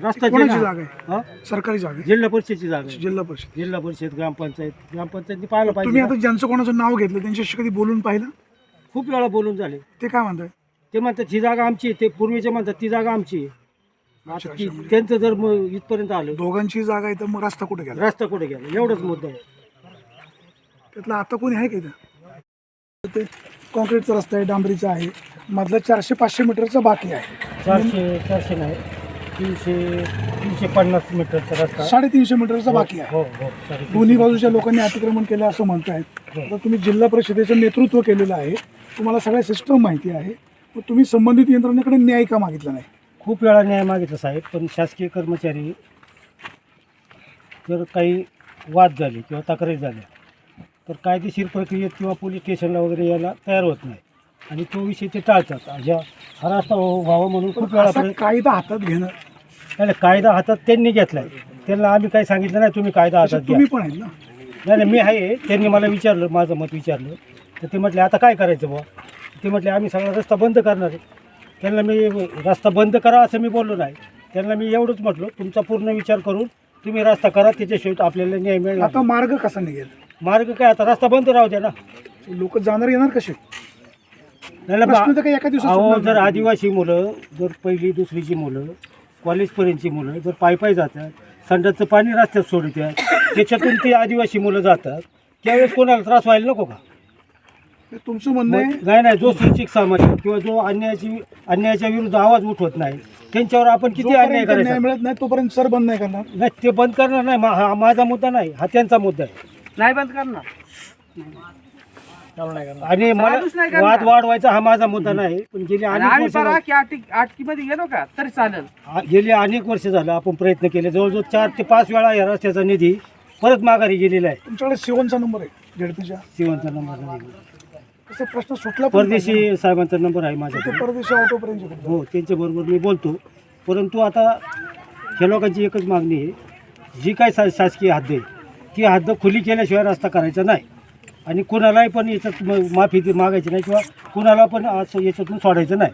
रस्ता कोणाची जिल्हा- जागा आहे? हा? सरकारी जागा आहे. जिल्हा परिषदची जागा आहे. जिल्हा परिषद. जिल्हा परिषद ग्रामपंचायत. ग्रामपंचायतनी पाहायला तुम्ही पाहिजे आता. ज्यांचं कोणाचं नाव घेतलं त्यांच्याशी कधी बोलून पाहिलं? खूप वेळा बोलून झाले. ते काय म्हणताय? ते म्हणतात ही जागा आमची आहे. ते पूर्वीचे म्हणतात ती जागा आमची आहे. अच्छा, आता ती- अच्छा. त्यांचं जर मग इथपर्यंत आलं दोघांची जागा आहे तर मग रस्ता कुठे गेला? रस्ता कुठे गेला? एवढंच मुद्दा आहे. त्यातलं आता कोणी आहे का इथं? ते कॉन्क्रीटचा रस्ता आहे डांबरीचा आहे. मधला चारशे पाचशे मीटरचा बाकी आहे. चारशे चारशे नाही. तीनशे तीनशे पन्नास मीटरचा रस्ता. साडेतीनशे मीटरचा बाकी आहे. हो हो साडेतीनशे. दोन्ही बाजूच्या लोकांनी अतिक्रमण केलं असं म्हणतायत. आता तुम्ही जिल्हा परिषदेचं नेतृत्व केलेलं आहे. तुम्हाला सगळ्या सिस्टम माहिती आहे. मग तुम्ही संबंधित यंत्रणेकडे न्याय का मागितला नाही? खूप वेळा न्याय मागितला साहेब पण शासकीय कर्मचारी जर काही वाद झाले किंवा तक्रारी झाल्या तर कायदेशीर प्रक्रियेत किंवा पोलीस स्टेशनला वगैरे यायला तयार होत नाही. आणि तो विषय ते टाळतात. अशा हा रस्ता व्हावा म्हणून खूप वेळा असा प्रयत्न कायदा हातात घेणं नाही नाही, कायदा हातात त्यांनी घेतलाय. त्यांना आम्ही काही सांगितलं नाही तुम्ही कायदा हातात घ्या तुम्ही पण आहेत ना? नाही नाही मी आहे. त्यांनी मला विचारलं माझं मत विचारलं. तर ते म्हटले आता काय करायचं बुवा? ते म्हटले आम्ही सगळा रस्ता बंद करणार आहे. त्यांना मी रस्ता बंद करा असं मी बोललो नाही. त्यांना मी एवढंच म्हटलं तुमचा पूर्ण विचार करून तुम्ही रस्ता करा त्याच्याशिवाय आपल्याला न्याय मिळणार आता मार्ग कसा निघेल? मार्ग काय आता रस्ता बंद राहू द्या ना. लोक जाणार येणार कसे? नाही नाही, प्रश्न तर काही एका दिवसात अहो सुटणार जर नाही. आदिवासी मुलं जर पहिली दुसरीची मुलं कॉलेजपर्यंतची मुलं जर पायी पायी जातात संडाचं पाणी रस्त्यात सोडतात त्याच्यातून ती आदिवासी मुलं जातात. त्यावेळेस कोणाला त्रास व्हायला नको का? हे तुमचं म्हणणं आहे? नाही नाही जो सुशिक समाज आहे किंवा जो अन्यायाची अन्यायाच्या विरुद्ध आवाज उठवत नाही त्यांच्यावर आपण किती अन्याय जोपर्यंत न्याय करायचा मिळत नाही तोपर्यंत सर बंद नाही करणार. नाही ते बंद करणार नाही. मा- हा माझा मुद्दा नाही हा त्यांचा मुद्दा आहे. नाही बंद करणार. आणि मला करणार. वाद वाढवायचा हा माझा मुद्दा नाही. पण गेली आणि अनेक आम्ही वर्ष परा झाली- की आटकी आटकीमध्ये गेलो का? तरी चालेल. गेली अनेक वर्ष झालं. आपण प्रयत्न केले. जवळजवळ चार ते पाच वेळा या रस्त्याचा निधी परत माघारी गेलेला आहे. तुमच्याकडे शिवनचा नंबर आहे झेडपीच्या शिवांचा नंबर नाही. तसं प्रश्न सुटला पण. परदेशी साहेबांचा नंबर आहे ते माझ्याकडे परदेशी ऑटोपर्यंत हो त्यांच्याबरोबर मी बोलतो. परंतु आता ह्या लोकांची एकच मागणी आहे. जी काय शा शासकीय हद्द आहे ती हद्द खुली केल्याशिवाय रस्ता करायचा नाही. आणि कुणालाही पण याच्यात म- माफी दे- मागायची नाही किंवा कुणाला पण असं याच्यातून सोडायचं नाही.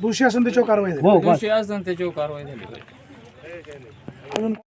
दोषी असेल त्याच्यावर कारवाई झाली. हो बस. दोषी असताना त्याच्यावर कारवाई झाली. पाहिजे अजून